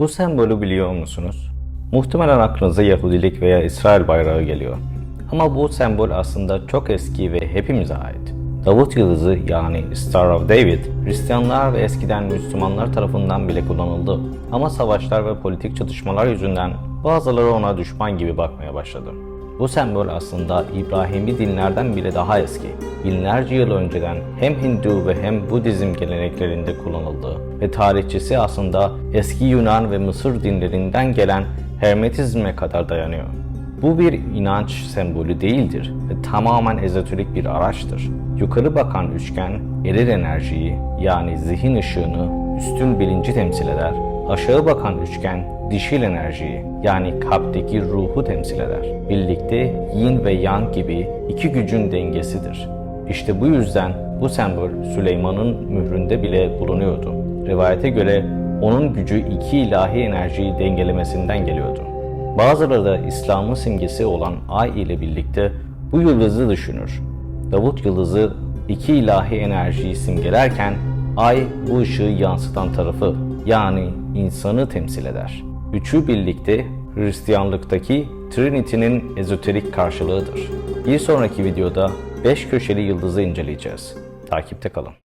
Bu sembolü biliyor musunuz? Muhtemelen aklınıza Yahudilik veya İsrail bayrağı geliyor. Ama bu sembol aslında çok eski ve hepimize ait. Davut yıldızı yani Star of David, Hristiyanlar ve eskiden Müslümanlar tarafından bile kullanıldı. Ama savaşlar ve politik çatışmalar yüzünden bazıları ona düşman gibi bakmaya başladı. Bu sembol aslında İbrahimi dinlerden bile daha eski. Binlerce yıl önceden hem Hindu ve hem Budizm geleneklerinde kullanıldı ve tarihçesi aslında eski Yunan ve Mısır dinlerinden gelen Hermetizme kadar dayanıyor. Bu bir inanç sembolü değildir ve tamamen ezoterik bir araçtır. Yukarı bakan üçgen eril enerjiyi yani zihin ışığını üstün bilinci temsil eder. Aşağı bakan üçgen dişil enerjiyi yani kalpteki ruhu temsil eder. Birlikte yin ve yang gibi iki gücün dengesidir. İşte bu yüzden bu sembol Süleyman'ın mühründe bile bulunuyordu. Rivayete göre onun gücü iki ilahi enerjiyi dengelemesinden geliyordu. Bazıları da İslam'ın simgesi olan ay ile birlikte bu yıldızı düşünür. Davut yıldızı iki ilahi enerjiyi simgelerken ay bu ışığı yansıtan tarafı yani insanı temsil eder. Üçü birlikte Hristiyanlıktaki Trinity'nin ezoterik karşılığıdır. Bir sonraki videoda beş köşeli yıldızı inceleyeceğiz. Takipte kalın.